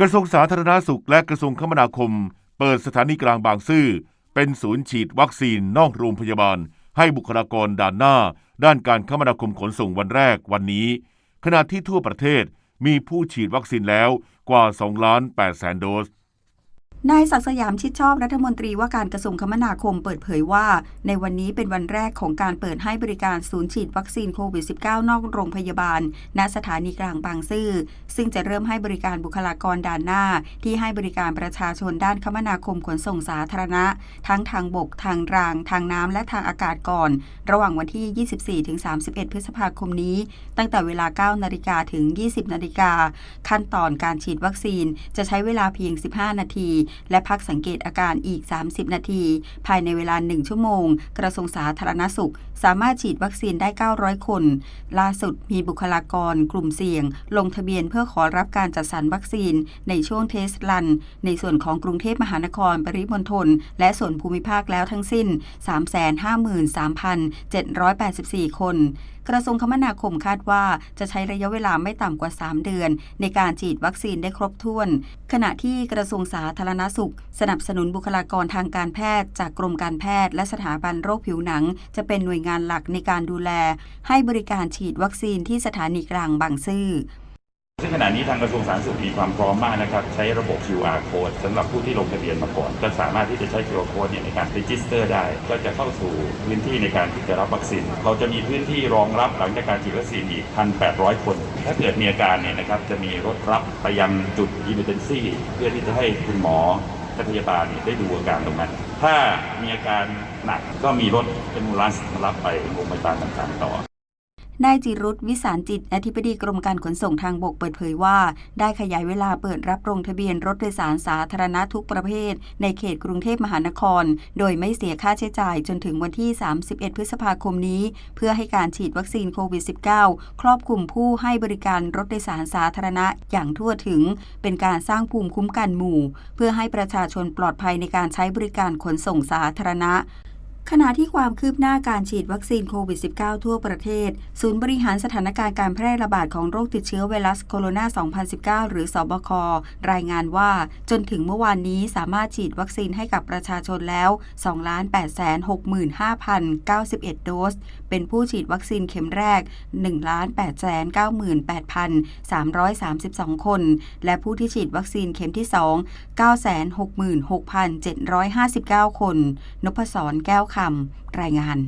กระทรวงสาธารณาสุขและกระทรวงคมนาคม เปิดสถานีกลางบางซื่อ เป็นศูนย์ฉีดวัคซีนนอกโรงพยาบาล ให้บุคลากรด่านหน้า ด้านการคมนาคมขนส่งวันแรกวันนี้ ขณะที่ทั่วประเทศมีผู้ฉีดวัคซีนแล้วกว่า2ล้าน8แสนโดส นายศักสยามชิดชอบรัฐมนตรีว่าการกระทรวงคมนาคมเปิดเผยว่า ในวันนี้เป็นวันแรกของการเปิดให้บริการศูนย์ฉีดวัคซีนโควิด -19 นอกโรงพยาบาล ณสถานีกลางบางซื่อ ซึ่งจะเริ่มให้บริการบุคลากรด่านหน้า ที่ให้บริการประชาชนด้านคมนาคมขนส่งสาธารณะ ทั้งทางบก ทางราง ทางน้ำและทางอากาศก่อน ระหว่างวันที่ 24-31 พฤษภาคมนี้ ตั้งแต่เวลา 9 นาฬิกาถึง 20 นาฬิกาขั้นตอนการฉีดวัคซีนจะใช้เวลาเพียง 15 นาทีและพักสังเกตอาการอีก 30 นาที ภายในเวลา 1 ชั่วโมง กระทรวงสาธารณสุข สามารถฉีดวัคซีนได้ 900 คน ล่าสุดมีบุคลากรกลุ่มเสี่ยง ลงทะเบียนเพื่อขอรับการจัดสรรวัคซีนในช่วงเทสรัน ในส่วนของกรุงเทพมหานครปริมณฑลและส่วนภูมิภาคแล้วทั้งสิ้น 353,784 คน กระทรวงคมนาคมคาดว่าจะใช้ระยะเวลาไม่ต่ำกว่า 3 เดือน ในการฉีดวัคซีนได้ครบถ้วน ขณะที่กระทรวงสาธารณสุข สนับสนุนบุคลากรทางการแพทย์ จากกรมการแพทย์ และสถาบันโรคผิวหนัง จะเป็นหน่วยงานหลักในการดูแล ให้บริการฉีดวัคซีนที่สถานีกลางบางซื่อ ซึ่งขณะนี้ทางกระทรวงสาธารณสุขมีความพร้อมมากนะครับ ใช้ระบบ QR code สำหรับผู้ที่ลงทะเบียนมาก่อน ก็สามารถที่จะใช้ QR code เนี่ยในการ register ได้ ก็จะเข้าสู่พื้นที่ในการที่จะรับวัคซีน เราจะมีพื้นที่รองรับหลังจากการฉีดวัคซีนอีก 1,800 คน ถ้าเกิดมีอาการเนี่ยนะครับจะมีรถรับไปยังจุด emergency เพื่อที่จะให้คุณหมอและพยาบาลเนี่ยได้ดูอาการตรงนั้น ถ้ามีอาการหนักก็มีรถเป็นมูลันมารับไปโรงพยาบาลต่างๆต่อ นายจิรุธวิสารจิต อธิบดีกรมการขนส่งทางบกเปิดเผยว่า ได้ขยายเวลาเปิดรับลงทะเบียนรถโดยสารสาธารณะทุกประเภท ในเขตกรุงเทพมหานคร โดยไม่เสียค่าใช้จ่ายจนถึงวันที่ 31 พฤษภาคมนี้ เพื่อให้การฉีดวัคซีนโควิด -19 ครอบคลุมผู้ให้บริการรถโดยสารสาธารณะอย่างทั่วถึง เป็นการสร้างภูมิคุ้มกันหมู่ เพื่อให้ประชาชนปลอดภัยในการใช้บริการขนส่งสาธารณะ ขณะที่ความคืบหน้าการฉีดวัคซีนโควิด -19 ทั่วประเทศ ศูนย์บริหารสถานการณ์การแพร่ระบาดของโรคติดเชื้อไวรัสโคโรนา 2019 หรือสบค รายงานว่า จนถึงเมื่อวานนี้สามารถฉีดวัคซีนให้กับประชาชนแล้ว 2,865,091 โดส เป็นผู้ฉีดวัคซีนเข็มแรก 1,898,332 คน และผู้ที่ฉีดวัคซีนเข็มที่ 2 966,759 คน นพศรแก้วคำรายงาน